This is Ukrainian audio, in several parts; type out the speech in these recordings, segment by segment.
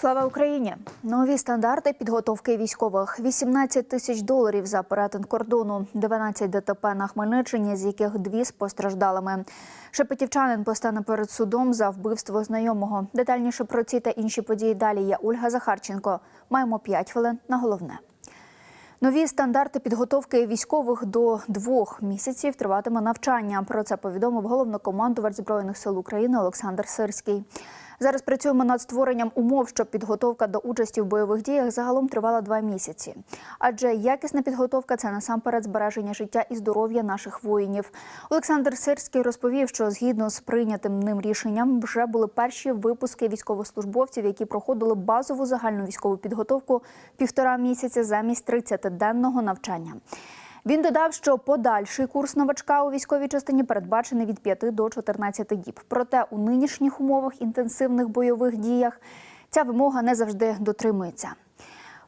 Слава Україні! Нові стандарти підготовки військових: 18 тисяч доларів за перетин кордону, 12 ДТП на Хмельниччині, з яких дві з постраждалими. Шепетівчанин постане перед судом за вбивство знайомого. Детальніше про ці та інші події далі. Я Ольга Захарченко. Маємо 5 хвилин на головне. Нові стандарти підготовки військових до двох місяців триватиме навчання. Про це повідомив головнокомандувач збройних сил України Олександр Сирський. Зараз працюємо над створенням умов, щоб підготовка до участі в бойових діях загалом тривала два місяці. Адже якісна підготовка це насамперед збереження життя і здоров'я наших воїнів. Олександр Сирський розповів, що згідно з прийнятим ним рішенням вже були перші випуски військовослужбовців, які проходили базову загальну військову підготовку півтора місяця замість 30-денного навчання. Він додав, що подальший курс новачка у військовій частині передбачений від 5 до 14 діб. Проте у нинішніх умовах інтенсивних бойових діях ця вимога не завжди дотримується.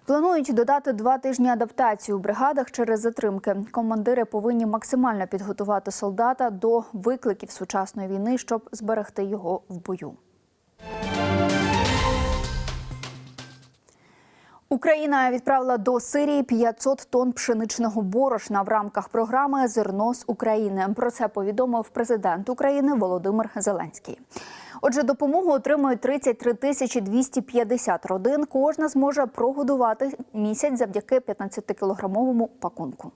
Планують додати два тижні адаптації у бригадах через затримки. Командири повинні максимально підготувати солдата до викликів сучасної війни, щоб зберегти його в бою. Україна відправила до Сирії 500 тонн пшеничного борошна в рамках програми Зерно з України. Про це повідомив президент України Володимир Зеленський. Отже, допомогу отримують 33 тисячі 250 родин. Кожна зможе прогодувати місяць завдяки 15-кілограмовому пакунку.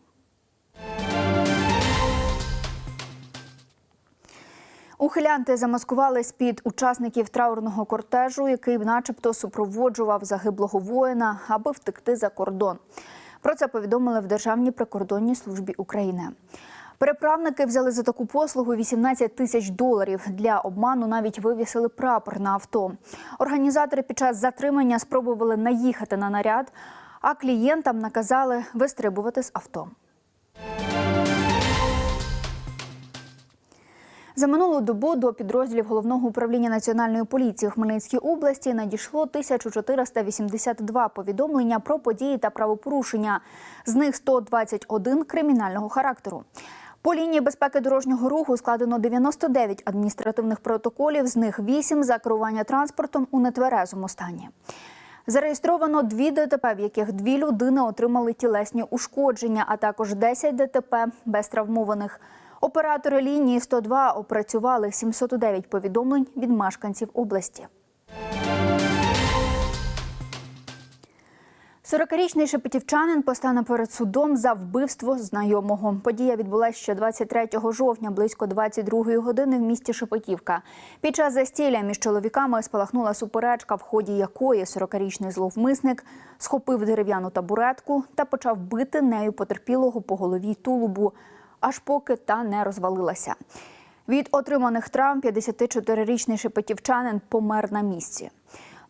Ухилянти замаскувались під учасників траурного кортежу, який, начебто, супроводжував загиблого воїна, аби втекти за кордон. Про це повідомили в Державній прикордонній службі України. Переправники взяли за таку послугу 18 тисяч доларів. Для обману навіть вивісили прапор на авто. Організатори під час затримання спробували наїхати на наряд, а клієнтам наказали вистрибувати з авто. За минулу добу до підрозділів головного управління національної поліції в Хмельницькій області надійшло 1482 повідомлення про події та правопорушення. З них 121 кримінального характеру. По лінії безпеки дорожнього руху складено 99 адміністративних протоколів, з них 8 за керування транспортом у нетверезому стані. Зареєстровано дві ДТП, в яких дві людини отримали тілесні ушкодження, а також 10 ДТП без травмованих. Оператори лінії 102 опрацювали 709 повідомлень від мешканців області. 40-річний шепетівчанин постане перед судом за вбивство знайомого. Подія відбулася ще 23 жовтня, близько 22 години в місті Шепетівка. Під час застілля між чоловіками спалахнула суперечка, в ході якої 40-річний зловмисник схопив дерев'яну табуретку та почав бити нею потерпілого по голові тулубу аж поки та не розвалилася. Від отриманих травм 54-річний шепетівчанин помер на місці.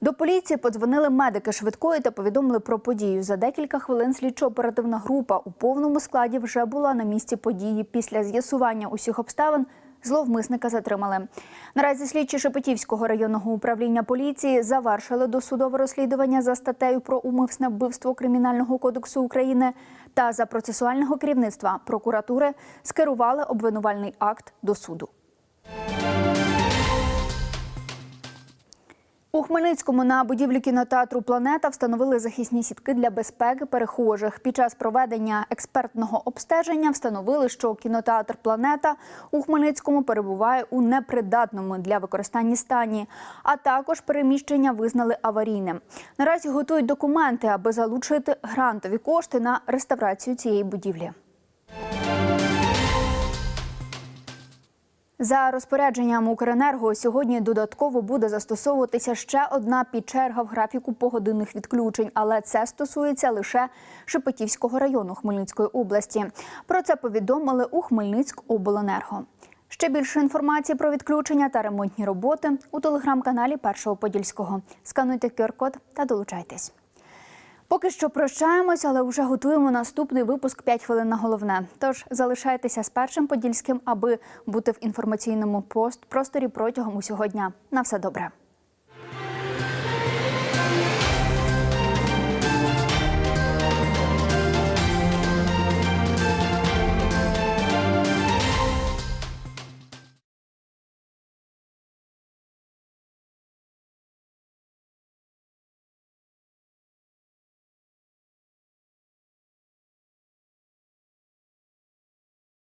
До поліції подзвонили медики швидкої та повідомили про подію. За декілька хвилин слідчо-оперативна група у повному складі вже була на місці події. Після з'ясування усіх обставин зловмисника затримали. Наразі слідчі Шепетівського районного управління поліції завершили досудове розслідування за статтею про умисне вбивство Кримінального кодексу України та за процесуального керівництва прокуратури скерували обвинувальний акт до суду. Хмельницькому на будівлі кінотеатру Планета встановили захисні сітки для безпеки перехожих. Під час проведення експертного обстеження встановили, що кінотеатр Планета у Хмельницькому перебуває у непридатному для використання стані, а також переміщення визнали аварійним. Наразі готують документи, аби залучити грантові кошти на реставрацію цієї будівлі. За розпорядженням Укренерго сьогодні додатково буде застосовуватися ще одна підчерга в графіку погодинних відключень, але це стосується лише Шепетівського району Хмельницької області. Про це повідомили у Хмельницькобленерго. Ще більше інформації про відключення та ремонтні роботи у телеграм-каналі Першого Подільського. Скануйте QR-код та долучайтесь. Поки що прощаємось, але вже готуємо наступний випуск «5 хвилин на головне. Тож залишайтеся з першим подільським, аби бути в інформаційному пост просторі протягом усього дня. На все добре.